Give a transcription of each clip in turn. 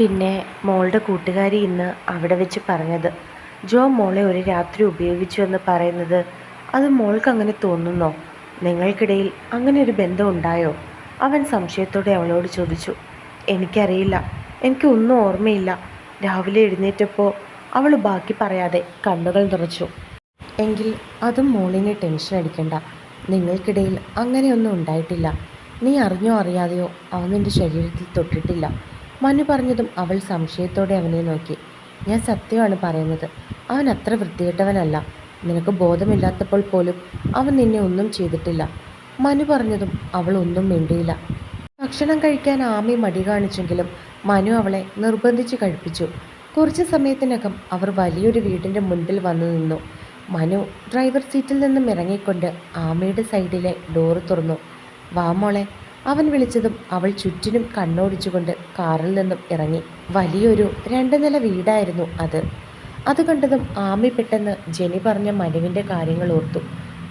പിന്നെ മോളുടെ കൂട്ടുകാരി ഇന്ന് അവിടെ വെച്ച് പറഞ്ഞത് ജോ മോളെ ഒരു രാത്രി ഉപയോഗിച്ചു എന്ന് പറയുന്നത് അത് മോൾക്ക് അങ്ങനെ തോന്നുന്നോ? നിങ്ങൾക്കിടയിൽ അങ്ങനെ ഒരു ബന്ധം ഉണ്ടായോ? അവൻ സംശയത്തോടെ അവളോട് ചോദിച്ചു എനിക്കറിയില്ല എനിക്ക് ഒന്നും ഓർമ്മയില്ല. രാവിലെ എഴുന്നേറ്റപ്പോൾ അവൾ ബാക്കി പറയാതെ കണ്ണുകൾ നിറച്ചു. എങ്കിൽ അതും മോളിനെ ടെൻഷൻ അടിക്കണ്ട. നിങ്ങൾക്കിടയിൽ അങ്ങനെയൊന്നും ഉണ്ടായിട്ടില്ല. നീ അറിഞ്ഞോ അറിയാതെയോ അവൻ എന്റെ ശരീരത്തിൽ തൊട്ടിട്ടില്ല. മനു പറഞ്ഞതും അവൾ സംശയത്തോടെ അവനെ നോക്കി. ഞാൻ സത്യമാണ് പറയുന്നത്. അവൻ അത്ര വൃത്തികെട്ടവനല്ല. നിനക്ക് ബോധമില്ലാത്തപ്പോൾ പോലും അവൻ നിന്നെ ഒന്നും ചെയ്തിട്ടില്ല. മനു പറഞ്ഞതും അവൾ ഒന്നും മിണ്ടിയില്ല. ഭക്ഷണം കഴിക്കാൻ ആമി മടി കാണിച്ചെങ്കിലും മനു അവളെ നിർബന്ധിച്ച് കഴിപ്പിച്ചു. കുറച്ച് സമയത്തിനകം അവർ വലിയൊരു വീടിന്റെ മുൻപിൽ വന്നു നിന്നു. മനു ഡ്രൈവർ സീറ്റിൽ നിന്നും ഇറങ്ങിക്കൊണ്ട് ആമയുടെ സൈഡിലെ ഡോറ് തുറന്നു. വാ മോളെ അവൻ വിളിച്ചതും അവൾ ചുറ്റിനും കണ്ണോടിച്ചുകൊണ്ട് കാറിൽ നിന്നും ഇറങ്ങി. വലിയൊരു രണ്ട് നില വീടായിരുന്നു അത്. അത് കണ്ടതും ആമി പെട്ടെന്ന് ജെനി പറഞ്ഞ മനുവിന്റെ കാര്യങ്ങൾ ഓർത്തു.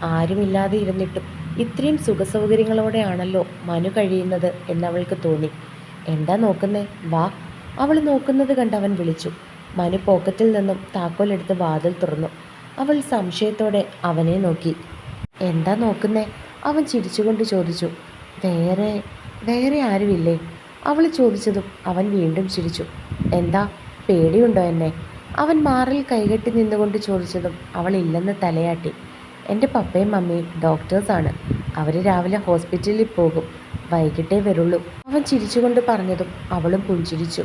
ആരുമില്ലാതെ ഇരുന്നിട്ടും ഇത്രയും സുഖസൗകര്യങ്ങളോടെയാണല്ലോ മനു കഴിയുന്നത് എന്നവൾക്ക് തോന്നി. എന്താ നോക്കുന്നേ? വാ. അവൾ നോക്കുന്നത് കണ്ട് അവൻ വിളിച്ചു. മനു പോക്കറ്റിൽ നിന്നും താക്കോലെടുത്ത് വാതിൽ തുറന്നു. അവൾ സംശയത്തോടെ അവനെ നോക്കി. എന്താ നോക്കുന്നേ? അവൻ ചിരിച്ചുകൊണ്ട് ചോദിച്ചു. വേറെ വേറെ ആരുമില്ലേ? അവൾ ചോദിച്ചതും അവൻ വീണ്ടും ചിരിച്ചു. എന്താ പേടിയുണ്ടോ എന്നെ? അവൻ മാറിൽ കൈകെട്ടി നിന്നുകൊണ്ട് ചോദിച്ചതും അവൾ ഇല്ലെന്ന് തലയാട്ടി. എന്റെ പപ്പയും മമ്മിയും ഡോക്ടേഴ്സാണ് അവർ രാവിലെ ഹോസ്പിറ്റലിൽ പോകും. വൈകിട്ടേ വരുള്ളൂ. അവൻ ചിരിച്ചുകൊണ്ട് പറഞ്ഞതും അവളും പുഞ്ചിരിച്ചു.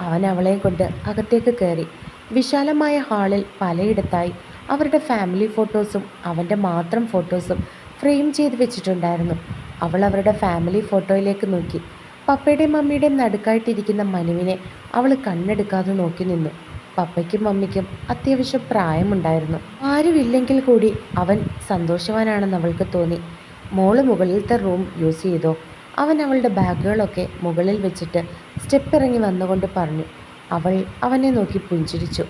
അവൻ അവളെ കൊണ്ട് അകത്തേക്ക് കയറി. വിശാലമായ ഹാളിൽ പലയിടത്തായി അവരുടെ ഫാമിലി ഫോട്ടോസും അവന്റെ മാത്രം ഫോട്ടോസും ഫ്രെയിം ചെയ്ത് വെച്ചിട്ടുണ്ടായിരുന്നു. അവൾ അവരുടെ ഫാമിലി ഫോട്ടോയിലേക്ക് നോക്കി. പപ്പയുടെയും മമ്മിയുടെയും നടുക്കായിട്ടിരിക്കുന്ന മനുവിനെ അവൾ കണ്ണെടുക്കാതെ നോക്കി നിന്നു. പപ്പയ്ക്കും മമ്മിക്കും അത്യാവശ്യം പ്രായമുണ്ടായിരുന്നു. ആരുമില്ലെങ്കിൽ കൂടി അവൻ സന്തോഷവാനാണെന്ന് അവൾക്ക് തോന്നി. മോൾ മുകളിലത്തെ റൂം യൂസ് ചെയ്തോ. അവൻ അവളുടെ ബാഗുകളൊക്കെ മുകളിൽ വെച്ചിട്ട് സ്റ്റെപ്പ് ഇറങ്ങി വന്നുകൊണ്ട് പറഞ്ഞു. അവൾ അവനെ നോക്കി പുഞ്ചിരിച്ചു.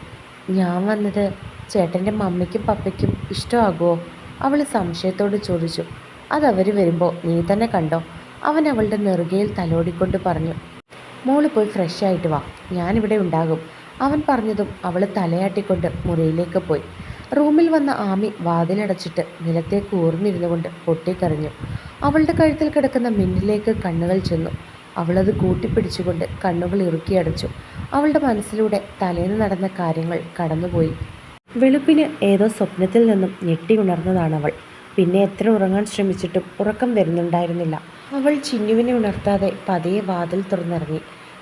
ഞാൻ വന്നത് ചേട്ടന്റെ മമ്മിക്കും പപ്പയ്ക്കും ഇഷ്ടമാകുമോ? അവൾ സംശയത്തോട് ചോദിച്ചു. അതവർ വരുമ്പോൾ നീ തന്നെ കണ്ടോ? അവൻ അവളുടെ നെറുകയിൽ തലോടിക്കൊണ്ട് പറഞ്ഞു. മോൾ പോയി ഫ്രഷ് ആയിട്ട് വാ. ഞാനിവിടെ ഉണ്ടാകും. അവൻ പറഞ്ഞതും അവൾ തലയാട്ടിക്കൊണ്ട് മുറിയിലേക്ക് പോയി. റൂമിൽ വന്ന ആമി വാതിലടച്ചിട്ട് നിലത്തേക്ക് ഊർന്നിരുന്നു കൊണ്ട് പൊട്ടിക്കറിഞ്ഞു അവളുടെ കഴുത്തിൽ കിടക്കുന്ന മിന്നിലേക്ക് കണ്ണുകൾ ചെന്നു. അവളത് കൂട്ടിപ്പിടിച്ചുകൊണ്ട് കണ്ണുകൾ ഇറുക്കിയടച്ചു അവളുടെ മനസ്സിലൂടെ തലേന്ന് നടന്ന കാര്യങ്ങൾ കടന്നുപോയി. വെളുപ്പിന് ഏതോ സ്വപ്നത്തിൽ നിന്നും ഞെട്ടി ഉണർന്നതാണ് അവൾ പിന്നെ എത്ര ഉറങ്ങാൻ ശ്രമിച്ചിട്ടും ഉറക്കം വരുന്നുണ്ടായിരുന്നില്ല. അവൾ ചിന്നുവിനെ ഉണർത്താതെ പതിയെ വാതിൽ തുറന്നിറങ്ങി.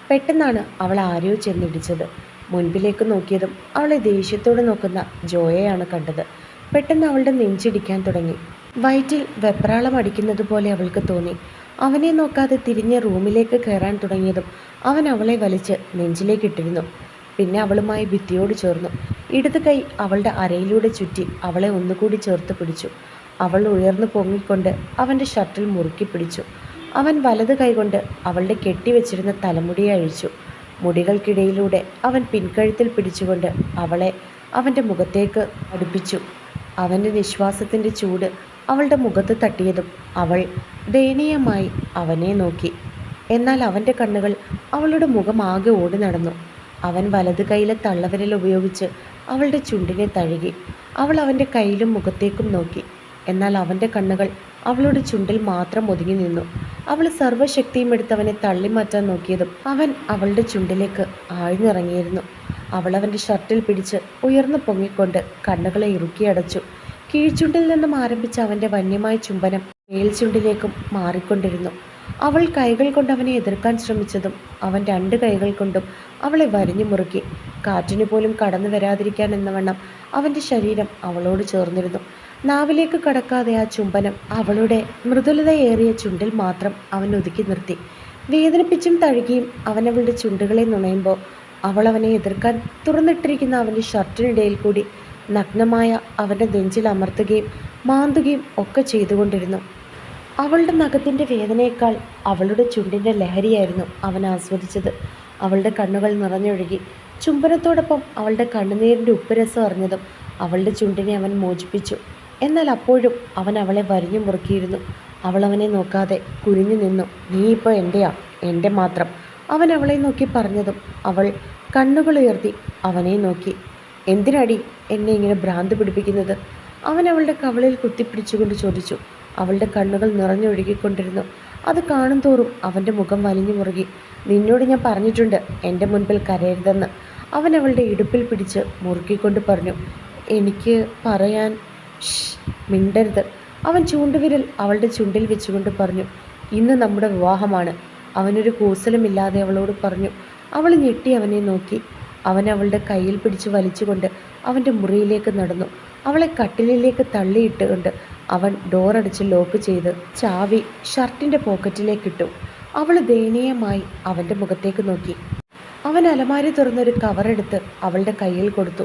പെട്ടെന്നാണ് അവൾ ആരെയോ ചെന്നിടിച്ചത്. മുൻപിലേക്ക് നോക്കിയതും അവളെ ദേഷ്യത്തോടെ നോക്കുന്ന ജോയയാണ് കണ്ടത്. പെട്ടെന്ന് അവളുടെ നെഞ്ചിടിക്കാൻ തുടങ്ങി. വയറ്റിൽ വെപ്രാളം അടിക്കുന്നത് പോലെ അവൾക്ക് തോന്നി. അവനെ നോക്കാതെ തിരിഞ്ഞ് റൂമിലേക്ക് കയറാൻ തുടങ്ങിയതും അവൻ അവളെ വലിച്ച് നെഞ്ചിലേക്കിട്ടിരുന്നു പിന്നെ അവളുമായി ഭിത്തിയോട് ചേർന്നു. ഇടത് കൈ അവളുടെ അരയിലൂടെ ചുറ്റി അവളെ ഒന്നുകൂടി ചേർത്ത് പിടിച്ചു. അവൾ ഉയർന്നു പൊങ്ങിക്കൊണ്ട് അവന്റെ ഷർട്ടിൽ മുറുക്കി പിടിച്ചു. അവൻ വലത് കൈകൊണ്ട് അവളുടെ കെട്ടിവെച്ചിരുന്ന തലമുടി അഴിച്ചു. മുടികൾക്കിടയിലൂടെ അവൻ പിൻകഴുത്തിൽ പിടിച്ചുകൊണ്ട് അവളെ അവന്റെ മുഖത്തേക്ക് അടുപ്പിച്ചു. അവന്റെ നിശ്വാസത്തിന്റെ ചൂട് അവളുടെ മുഖത്ത് തട്ടിയതും അവൾ ദയനീയമായി അവനെ നോക്കി. എന്നാൽ അവന്റെ കണ്ണുകൾ അവളുടെ മുഖം ആകെ ഓടി നടന്നു. അവൻ വലത് കൈയിലെ തള്ളവിരൽ ഉപയോഗിച്ച് അവളുടെ ചുണ്ടിനെ തഴുകി അവൾ അവന്റെ കയ്യിലും മുഖത്തേക്കും നോക്കി. എന്നാൽ അവന്റെ കണ്ണുകൾ അവളുടെ ചുണ്ടിൽ മാത്രം ഒതുങ്ങി നിന്നു. അവൾ സർവശക്തിയും എടുത്തവനെ തള്ളിമാറ്റാൻ നോക്കിയതും അവൻ അവളുടെ ചുണ്ടിലേക്ക് ആഴ്ന്നിറങ്ങിയിരുന്നു. അവൾ അവന്റെ ഷർട്ടിൽ പിടിച്ച് ഉയർന്നു പൊങ്ങിക്കൊണ്ട് കണ്ണുകളെ ഇറുക്കിയടച്ചു കീഴ്ചുണ്ടിൽ നിന്നും ആരംഭിച്ച അവന്റെ വന്യമായ ചുംബനം മേൽചുണ്ടിലേക്കും മാറിക്കൊണ്ടിരുന്നു. അവൾ കൈകൾ കൊണ്ട് അവനെ എതിർക്കാൻ ശ്രമിച്ചതും അവൻ രണ്ട് കൈകൾ കൊണ്ടും അവളെ വരിഞ്ഞു മുറുക്കി. കാറ്റിനു പോലും കടന്നു വരാതിരിക്കാൻ എന്നവണ്ണം അവന്റെ ശരീരം അവളോട് ചേർന്നിരുന്നു. നാവിലേക്ക് കടക്കാതെ ആ ചുംബനം അവളുടെ മൃദുലതയേറിയ ചുണ്ടിൽ മാത്രം അവൻ ഒതുക്കി നിർത്തി. വേദനിപ്പിച്ചും തഴുകിയും അവൻ അവളുടെ ചുണ്ടുകളെ നുണയുമ്പോൾ അവൾ അവനെ എതിർക്കാൻ തുറന്നിട്ടിരിക്കുന്ന അവന്റെ ഷർട്ടിനിടയിൽ കൂടി നഗ്നമായ അവന്റെ നെഞ്ചിൽ അമർത്തുകയും മാന്തുകയും ഒക്കെ ചെയ്തുകൊണ്ടിരുന്നു. അവളുടെ നഖത്തിന്റെ വേദനയേക്കാൾ അവളുടെ ചുണ്ടിന്റെ ലഹരിയായിരുന്നു അവൻ ആസ്വദിച്ചത്. അവളുടെ കണ്ണുകൾ നിറഞ്ഞൊഴുകി ചുംബനത്തോടൊപ്പം അവളുടെ കണ്ണുനീരിന്റെ ഉപ്പുരസം അറിഞ്ഞതും അവളുടെ ചുണ്ടിനെ അവൻ മോചിപ്പിച്ചു. എന്നാൽ അപ്പോഴും അവൻ അവളെ വരിഞ്ഞു മുറുക്കിയിരുന്നു. അവളവനെ നോക്കാതെ കുനിഞ്ഞു നിന്നു. നീ ഇപ്പോൾ എന്റെയാ എന്റെ മാത്രം. അവൻ അവളെ നോക്കി പറഞ്ഞതും അവൾ കണ്ണുകൾ ഉയർത്തി അവനെ നോക്കി. എന്തിനടി എന്നെ ഇങ്ങനെ ഭ്രാന്ത് പിടിപ്പിക്കുന്നത്? അവൻ അവളുടെ കവളിൽ കുത്തിപ്പിടിച്ചുകൊണ്ട് ചോദിച്ചു. അവളുടെ കണ്ണുകൾ നിറഞ്ഞൊഴുകിക്കൊണ്ടിരുന്നു അത് കാണും തോറും അവന്റെ മുഖം വലിഞ്ഞു മുറുകി. നിന്നോട് ഞാൻ പറഞ്ഞിട്ടുണ്ട് എന്റെ മുൻപിൽ കരയരുതെന്ന്. അവൻ അവളുടെ ഇടുപ്പിൽ പിടിച്ച് മുറുക്കിക്കൊണ്ട് പറഞ്ഞു. എനിക്ക് പറയാൻ മിണ്ടരുത്. അവൻ ചൂണ്ടുവിരൽ അവളുടെ ചുണ്ടിൽ വെച്ചുകൊണ്ട് പറഞ്ഞു ഇന്ന് നമ്മുടെ വിവാഹമാണ്. അവനൊരു കൂസലുമില്ലാതെ അവളോട് പറഞ്ഞു അവൾ ഞെട്ടി അവനെ നോക്കി. അവൻ അവളുടെ കയ്യിൽ പിടിച്ച് വലിച്ചുകൊണ്ട് അവന്റെ മുറിയിലേക്ക് നടന്നു. അവളെ കട്ടിലിലേക്ക് തള്ളിയിട്ടുകൊണ്ട് അവൻ ഡോറടിച്ച് ലോക്ക് ചെയ്ത് ചാവി ഷർട്ടിന്റെ പോക്കറ്റിലേക്കിട്ടു അവൾ ദയനീയമായി അവന്റെ മുഖത്തേക്ക് നോക്കി. അവൻ അലമാരി തുറന്നൊരു കവറെടുത്ത് അവളുടെ കയ്യിൽ കൊടുത്തു.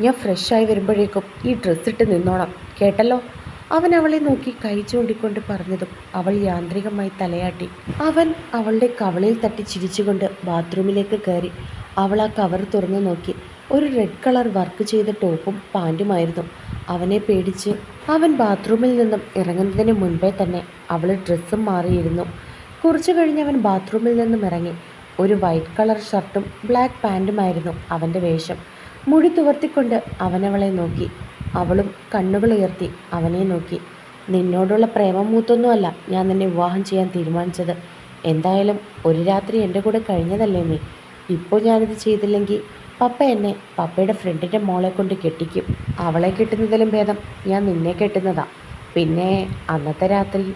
ഞാൻ ഫ്രഷായി വരുമ്പോഴേക്കും ഈ ഡ്രസ്സ് ഇട്ട് നിന്നോണം. കേട്ടല്ലോ? അവൻ അവളെ നോക്കി കൈ ചൂണ്ടിക്കൊണ്ട് പറഞ്ഞതും അവൾ യാന്ത്രികമായി തലയാട്ടി. അവൻ അവളുടെ കവളിൽ തട്ടി ചിരിച്ചുകൊണ്ട് ബാത്റൂമിലേക്ക് കയറി. അവൾ ആ കവർ തുറന്നു നോക്കി. ഒരു റെഡ് കളർ വർക്ക് ചെയ്ത ടോപ്പും പാന്റുമായിരുന്നു അവനെ പേടിച്ച് അവൻ ബാത്റൂമിൽ നിന്നും ഇറങ്ങുന്നതിന് മുൻപേ തന്നെ അവൾ ഡ്രസ്സും മാറിയിരുന്നു. കുറച്ചു കഴിഞ്ഞ് അവൻ ബാത്റൂമിൽ നിന്നും ഇറങ്ങി. ഒരു വൈറ്റ് കളർ ഷർട്ടും ബ്ലാക്ക് പാന്റുമായിരുന്നു അവന്റെ വേഷം. മുടി തുവർത്തിക്കൊണ്ട് അവനവളെ നോക്കി. അവളും കണ്ണുകൾ ഉയർത്തി അവനെ നോക്കി. നിന്നോടുള്ള പ്രേമം മൂത്തൊന്നുമല്ല ഞാൻ നിന്നെ വിവാഹം ചെയ്യാൻ തീരുമാനിച്ചത്. എന്തായാലും ഒരു രാത്രി എന്റെ കൂടെ കഴിഞ്ഞതല്ലേ നീ? ഇപ്പോൾ ഞാനിത് ചെയ്തില്ലെങ്കിൽ പപ്പ എന്നെ പപ്പയുടെ ഫ്രണ്ടിന്റെ മോളെ കൊണ്ട് കെട്ടിക്കും. അവളെ കെട്ടുന്നതിലും ഭേദം ഞാൻ നിന്നെ കെട്ടുന്നതാ. പിന്നെ അന്നത്തെ രാത്രി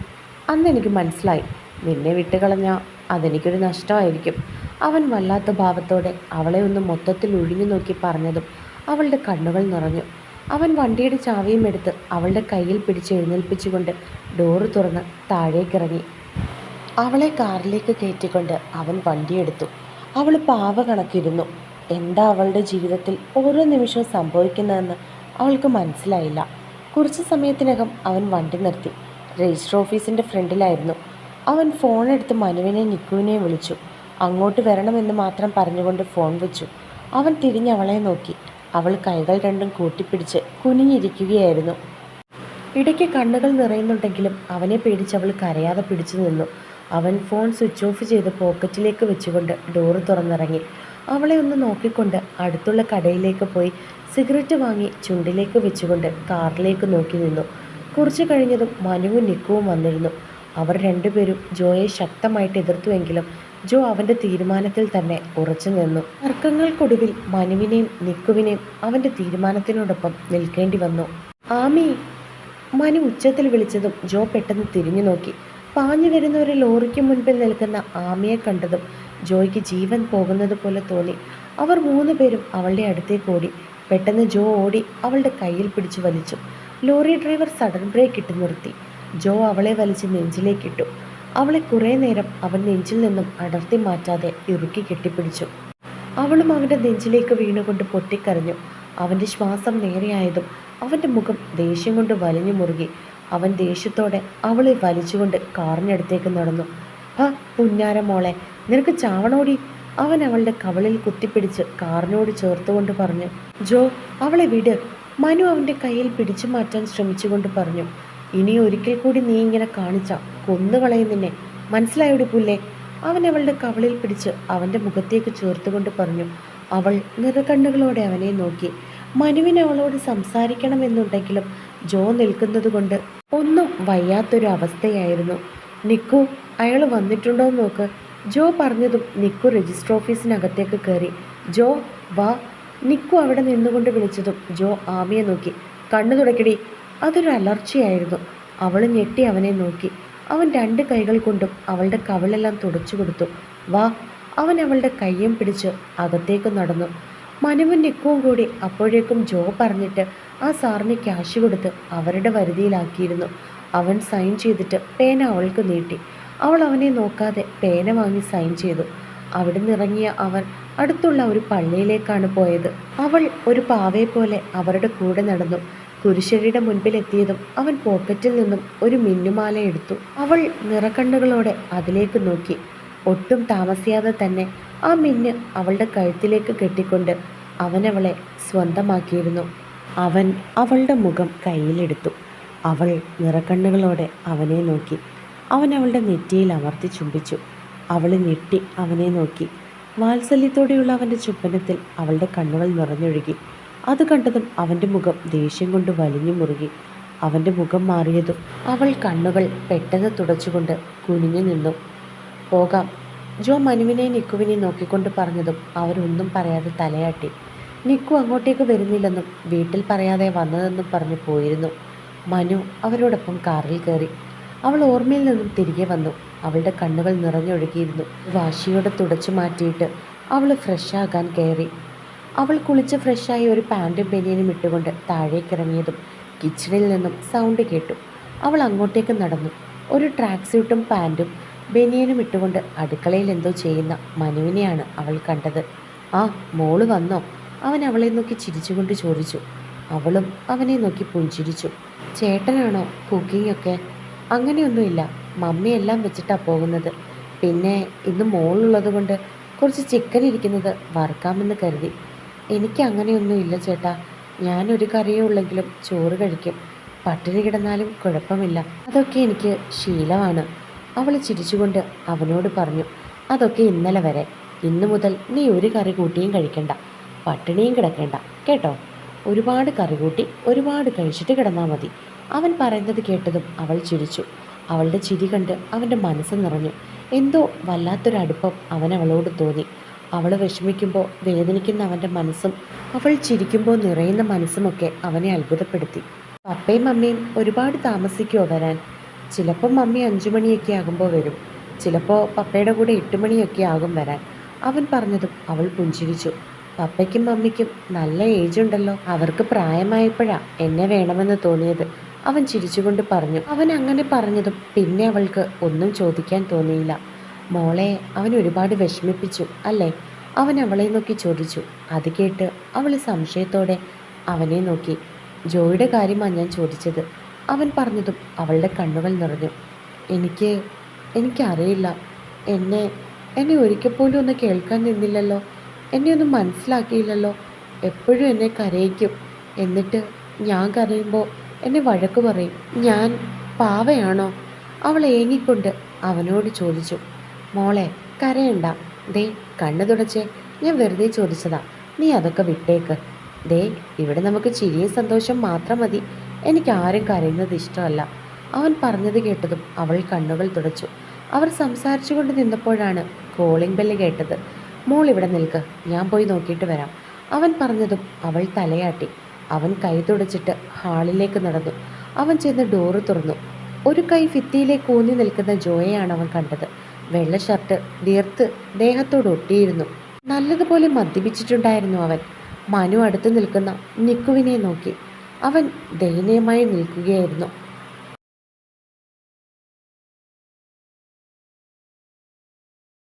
അന്ന് എനിക്ക് മനസ്സിലായി. നിന്നെ വിട്ടുകളഞ്ഞാൽ അതെനിക്കൊരു നഷ്ടമായിരിക്കും. അവൻ വല്ലാത്ത ഭാവത്തോടെ അവളെ ഒന്ന് മൊത്തത്തിൽ ഒഴിഞ്ഞു നോക്കി പറഞ്ഞതും അവളുടെ കണ്ണുകൾ നിറഞ്ഞു. അവൻ വണ്ടിയുടെ ചാവിയും എടുത്ത് അവളുടെ കയ്യിൽ പിടിച്ച് എഴുന്നേൽപ്പിച്ചുകൊണ്ട് ഡോറ് തുറന്ന് താഴേക്കിറങ്ങി അവളെ കാറിലേക്ക് കയറ്റിക്കൊണ്ട് അവൻ വണ്ടിയെടുത്തു അവൾ പാവ കണക്കിരുന്നു എന്താ അവളുടെ ജീവിതത്തിൽ ഓരോ നിമിഷവും സംഭവിക്കുന്നതെന്ന് അവൾക്ക് മനസ്സിലായില്ല. കുറച്ച് സമയത്തിനകം അവൻ വണ്ടി നിർത്തി. രജിസ്റ്റർ ഓഫീസിന്റെ ഫ്രണ്ടിലായിരുന്നു. അവൻ ഫോണെടുത്ത് മനുവിനെ നിക്കുവിനെ വിളിച്ചു. അങ്ങോട്ട് വരണമെന്ന് മാത്രം പറഞ്ഞുകൊണ്ട് ഫോൺ വെച്ചു. അവൻ തിരിഞ്ഞ് അവളെ നോക്കി. അവൾ കൈകൾ രണ്ടും കൂട്ടിപ്പിടിച്ച് കുനിഞ്ഞിരിക്കുകയായിരുന്നു. ഇടയ്ക്ക് കണ്ണുകൾ നിറയുന്നുണ്ടെങ്കിലും അവനെ പേടിച്ച് അവൾ കരയാതെ പിടിച്ചു നിന്നു. അവൻ ഫോൺ സ്വിച്ച് ഓഫ് ചെയ്ത് പോക്കറ്റിലേക്ക് വെച്ചുകൊണ്ട് ഡോറ് തുറന്നിറങ്ങി. അവളെ ഒന്ന് നോക്കിക്കൊണ്ട് അടുത്തുള്ള കടയിലേക്ക് പോയി സിഗരറ്റ് വാങ്ങി ചുണ്ടിലേക്ക് വെച്ചുകൊണ്ട് കാറിലേക്ക് നോക്കി നിന്നു. കുറച്ചു കഴിഞ്ഞതും മനുവും നിക്കുവും വന്നിരുന്നു. അവർ രണ്ടുപേരും ജോയെ ശക്തമായിട്ട് എതിർത്തുവെങ്കിലും ജോ അവന്റെ തീരുമാനത്തിൽ തന്നെ ഉറച്ചു നിന്നു. തർക്കങ്ങൾക്കൊടുവിൽ മനുവിനെയും നിക്കുവിനെയും അവന്റെ തീരുമാനത്തിനോടൊപ്പം നിൽക്കേണ്ടി വന്നു. ആമി മനു ഉച്ചത്തിൽ വിളിച്ചതും ജോ പെട്ടെന്ന് തിരിഞ്ഞു നോക്കി. പാഞ്ഞു വരുന്ന ഒരു ലോറിക്ക് മുൻപിൽ നിൽക്കുന്ന ആമിയെ കണ്ടതും ജോയ്ക്ക് ജീവൻ പോകുന്നത് പോലെ തോന്നി. അവർ മൂന്ന് പേരും അവളുടെ അടുത്തേക്ക് ഓടി. പെട്ടെന്ന് ജോ ഓടി അവളുടെ കയ്യിൽ പിടിച്ചു വലിച്ചു. ലോറി ഡ്രൈവർ സഡൻ ബ്രേക്ക് ഇട്ട് നിർത്തി. ജോ അവളെ വലിച്ച് നെഞ്ചിലേക്കിട്ടു അവളെ കുറേ നേരം അവൻ നെഞ്ചിൽ നിന്നും അടർത്തി മാറ്റാതെ ഇറുക്കി കെട്ടിപ്പിടിച്ചു. അവളും അവന്റെ നെഞ്ചിലേക്ക് വീണുകൊണ്ട് പൊട്ടിക്കരഞ്ഞു. അവന്റെ ശ്വാസം നേരെയായതും അവന്റെ മുഖം ദേഷ്യം കൊണ്ട് വലിഞ്ഞു മുറുകി. അവൻ ദേഷ്യത്തോടെ അവളെ വലിച്ചുകൊണ്ട് കാറിനടുത്തേക്ക് നടന്നു. ഹ പുന്നാര മോളെ നിനക്ക് ചാവണോടി? അവൻ അവളുടെ കവളിൽ കുത്തിപ്പിടിച്ച് കാറിനോട് ചേർത്തുകൊണ്ട് പറഞ്ഞു. ജോ അവളെ വിട്. മനു അവന്റെ കയ്യിൽ പിടിച്ചു മാറ്റാൻ ശ്രമിച്ചുകൊണ്ട് പറഞ്ഞു. ഇനി ഒരിക്കൽ കൂടി നീ ഇങ്ങനെ കാണിച്ച കൊന്നുകളയും നിന്നെ മനസ്സിലായോടി പുല്ലേ? അവൻ അവളുടെ കവളിൽ പിടിച്ച് അവന്റെ മുഖത്തേക്ക് ചേർത്തുകൊണ്ട് പറഞ്ഞു. അവൾ നിറകണ്ണുകളോടെ അവനെ നോക്കി. മനുവിന് അവളോട് സംസാരിക്കണമെന്നുണ്ടെങ്കിലും ജോ നിൽക്കുന്നത് കൊണ്ട് ഒന്നും വയ്യാത്തൊരു അവസ്ഥയായിരുന്നു. നിക്കു അയാൾ വന്നിട്ടുണ്ടോ എന്ന് നോക്ക്. ജോ പറഞ്ഞതും നിക്കു രജിസ്റ്റർ ഓഫീസിനകത്തേക്ക് കയറി. ജോ വാ. നിക്കു അവിടെ നിന്നുകൊണ്ട് വിളിച്ചതും ജോ ആമിയെ നോക്കി. കണ്ണു തുടക്കടി അതൊരു അലർച്ചയായിരുന്നു. അവൾ ഞെട്ടി അവനെ നോക്കി. അവൻ രണ്ട് കൈകൾ കൊണ്ടും അവളുടെ കവിളെല്ലാം തുടച്ചു കൊടുത്തു. വാ. അവൻ അവളുടെ കയ്യും പിടിച്ച് അകത്തേക്ക് നടന്നു. മനുവും നിക്കുവും കൂടി അപ്പോഴേക്കും ജോ പറഞ്ഞിട്ട് ആ സാറിന് ക്യാഷ് കൊടുത്ത് അവരുടെ വരുതിയിലാക്കിയിരുന്നു. അവൻ സൈൻ ചെയ്തിട്ട് പേന അവൾക്ക് നീട്ടി. അവൾ അവനെ നോക്കാതെ പേന വാങ്ങി സൈൻ ചെയ്തു. അവിടെ നിന്നിറങ്ങിയ അവൻ അടുത്തുള്ള ഒരു പള്ളിയിലേക്കാണ് പോയത്. അവൾ ഒരു പാവയെ പോലെ അവരുടെ കൂടെ നടന്നു. കുരിശടിയുടെ മുൻപിലെത്തിയതും അവൻ പോക്കറ്റിൽ നിന്നും ഒരു മിന്നുമാല എടുത്തു. അവൾ നിറക്കണ്ണുകളോടെ അതിലേക്ക് നോക്കി. ഒട്ടും താമസിയാതെ തന്നെ ആ മിന്ന് അവളുടെ കഴുത്തിലേക്ക് കെട്ടിക്കൊണ്ട് അവനവളെ സ്വന്തമാക്കിയിരുന്നു. അവൻ അവളുടെ മുഖം കയ്യിലെടുത്തു. അവൾ നിറക്കണ്ണുകളോടെ അവനെ നോക്കി. അവൻ അവളുടെ നെറ്റിയിൽ അമർത്തി ചുംബിച്ചു. അവൾ ഞെട്ടി അവനെ നോക്കി. വാത്സല്യത്തോടെയുള്ള അവന്റെ ചുംബനത്തിൽ അവളുടെ കണ്ണുകൾ നിറഞ്ഞൊഴുകി. അത് കണ്ടതും അവന്റെ മുഖം ദേഷ്യം കൊണ്ട് വലിഞ്ഞു മുറുകി. അവന്റെ മുഖം മാറിയതും അവൾ കണ്ണുകൾ പെട്ടെന്ന് തുടച്ചുകൊണ്ട് കുനിഞ്ഞു നിന്നു. പോകാം. ജോ മനുവിനെ നിക്കുവിനെ നോക്കിക്കൊണ്ട് പറഞ്ഞതും അവരൊന്നും പറയാതെ തലയാട്ടി. നിക്കു അങ്ങോട്ടേക്ക് വരുന്നില്ലെന്നും വീട്ടിൽ പറയാതെ വന്നതെന്നും പറഞ്ഞു പോയിരുന്നു. മനു അവരോടൊപ്പം കാറിൽ കയറി. അവൾ ഓർമ്മയിൽ നിന്നും തിരികെ വന്നു. അവളുടെ കണ്ണുകൾ നിറഞ്ഞൊഴുകിയിരുന്നു. വാശിയോടെ തുടച്ചു മാറ്റിയിട്ട് അവൾ ഫ്രഷാകാൻ കയറി. അവൾ കുളിച്ച് ഫ്രഷായി ഒരു പാന്റും ബനിയനും ഇട്ടുകൊണ്ട് താഴേക്കിറങ്ങിയതും കിച്ചണിൽ നിന്നും സൗണ്ട് കേട്ടു. അവൾ അങ്ങോട്ടേക്ക് നടന്നു. ഒരു ട്രാക്ക് സ്യൂട്ടും പാന്റും ബനിയനും ഇട്ടുകൊണ്ട് അടുക്കളയിൽ എന്തോ ചെയ്യുന്ന മനുവിനെയാണ് അവൾ കണ്ടത്. ആ മോൾ വന്നോ? അവൻ അവളെ നോക്കി ചിരിച്ചുകൊണ്ട് ചോദിച്ചു. അവളും അവനെ നോക്കി പുഞ്ചിരിച്ചു. ചേട്ടനാണോ കുക്കിംഗ് ഒക്കെ? അങ്ങനെയൊന്നുമില്ല. മമ്മിയെല്ലാം വെച്ചിട്ടാണ് പോകുന്നത്. പിന്നെ ഇന്ന് മോളുള്ളത് കൊണ്ട് കുറച്ച് ചിക്കൻ ഇരിക്കുന്നത് വറുക്കാമെന്ന് കരുതി. എനിക്ക് അങ്ങനെയൊന്നുമില്ല ചേട്ടാ. ഞാനൊരു കറിയേ ഉള്ളെങ്കിലും ചോറ് കഴിക്കും. പട്ടിണി കിടന്നാലും കുഴപ്പമില്ല. അതൊക്കെ എനിക്ക് ശീലമാണ്. അവൾ ചിരിച്ചുകൊണ്ട് അവനോട് പറഞ്ഞു അതൊക്കെ ഇന്നലെ വരെ. ഇന്നു മുതൽ നീ ഒരു കറി കൂട്ടിയും കഴിക്കണ്ട. പട്ടിണിയും കിടക്കേണ്ട. കേട്ടോ? ഒരുപാട് കറി കൂട്ടി ഒരുപാട് കഴിച്ചിട്ട് കിടന്നാൽ മതി. അവൻ പറയുന്നത് കേട്ടതും അവൾ ചിരിച്ചു. അവളുടെ ചിരി കണ്ട് അവന്റെ മനസ്സ് നിറഞ്ഞു. എന്തോ വല്ലാത്തൊരടുപ്പം അവൻ അവളോട് തോന്നി. അവൾ വിഷമിക്കുമ്പോൾ വേദനിക്കുന്ന അവന്റെ മനസ്സും അവൾ ചിരിക്കുമ്പോൾ നിറയുന്ന മനസ്സുമൊക്കെ അവനെ അത്ഭുതപ്പെടുത്തി. പപ്പയും മമ്മിയും ഒരുപാട് താമസിക്കുമോ വരാൻ. ചിലപ്പോൾ മമ്മി അഞ്ചു മണിയൊക്കെ ആകുമ്പോൾ വരും. ചിലപ്പോൾ പപ്പയുടെ കൂടെ എട്ട് മണിയൊക്കെ ആകും വരാൻ. അവൻ പറഞ്ഞതും അവൾ പുഞ്ചിരിച്ചു. പപ്പയ്ക്കും മമ്മിക്കും നല്ല ഏജ് ഉണ്ടല്ലോ. അവർക്ക് പ്രായമായപ്പോഴാ എന്നെ വേണമെന്ന് തോന്നിയത്. അവൻ ചിരിച്ചുകൊണ്ട് പറഞ്ഞു. അവൻ അങ്ങനെ പറഞ്ഞതും പിന്നെ അവൾക്ക് ഒന്നും ചോദിക്കാൻ തോന്നിയില്ല. മോളെ അവൻ ഒരുപാട് വിഷമിപ്പിച്ചു അല്ലേ? അവൻ അവളെ നോക്കി ചോദിച്ചു. അത് കേട്ട് അവൾ സംശയത്തോടെ അവനെ നോക്കി. ജോയുടെ കാര്യമാണ് ഞാൻ ചോദിച്ചത്. അവൻ പറഞ്ഞതും അവളുടെ കണ്ണുകൾ നിറഞ്ഞു. എനിക്ക് എനിക്കറിയില്ല. എന്നെ എന്നെ ഒരിക്കൽ പോലും ഒന്ന് കേൾക്കാൻ നിന്നില്ലല്ലോ. എന്നെ ഒന്നും മനസ്സിലാക്കിയില്ലല്ലോ. എപ്പോഴും എന്നെ കരയിക്കും. എന്നിട്ട് ഞാൻ കരയുമ്പോൾ എന്നെ വഴക്ക് പറയും. ഞാൻ പാവയാണോ? അവൾ ഏങ്ങിക്കൊണ്ട് അവനോട് ചോദിച്ചു. മോളെ കരയണ്ട. ദേ കണ്ണു തുടച്ചേ. ഞാൻ വെറുതെ ചോദിച്ചതാ. നീ അതൊക്കെ വിട്ടേക്ക്. ദേ ഇവിടെ നമുക്ക് ചിരിയും സന്തോഷം മാത്രം മതി. എനിക്ക് ആരും കരയുന്നത് ഇഷ്ടമല്ല. അവൻ പറഞ്ഞത് കേട്ടതും അവൾ കണ്ണുകൾ തുടച്ചു. അവർ സംസാരിച്ചുകൊണ്ട് നിന്നപ്പോഴാണ് കോളിംഗ് ബെല്ല് കേട്ടത്. മോൾ ഇവിടെ നിൽക്ക്. ഞാൻ പോയി നോക്കിയിട്ട് വരാം. അവൻ പറഞ്ഞതും അവൾ തലയാട്ടി. അവൻ കൈ തുടച്ചിട്ട് ഹാളിലേക്ക് നടന്നു. അവൻ ചെന്ന് ഡോറ് തുറന്നു. ഒരു കൈ ഫിത്തിയിലേക്ക് ഊന്നി നിൽക്കുന്ന ജോയയാണ് അവൻ കണ്ടത്. വെള്ള ഷർട്ട് വീർത്ത് ദേഹത്തോട് ഒട്ടിയിരുന്നു. നല്ലതുപോലെ മദ്യപിച്ചിട്ടുണ്ടായിരുന്നു അവൻ. മനു അടുത്ത് നിൽക്കുന്ന നിക്കുവിനെ നോക്കി. അവൻ ദയനീയമായി നിൽക്കുകയായിരുന്നു.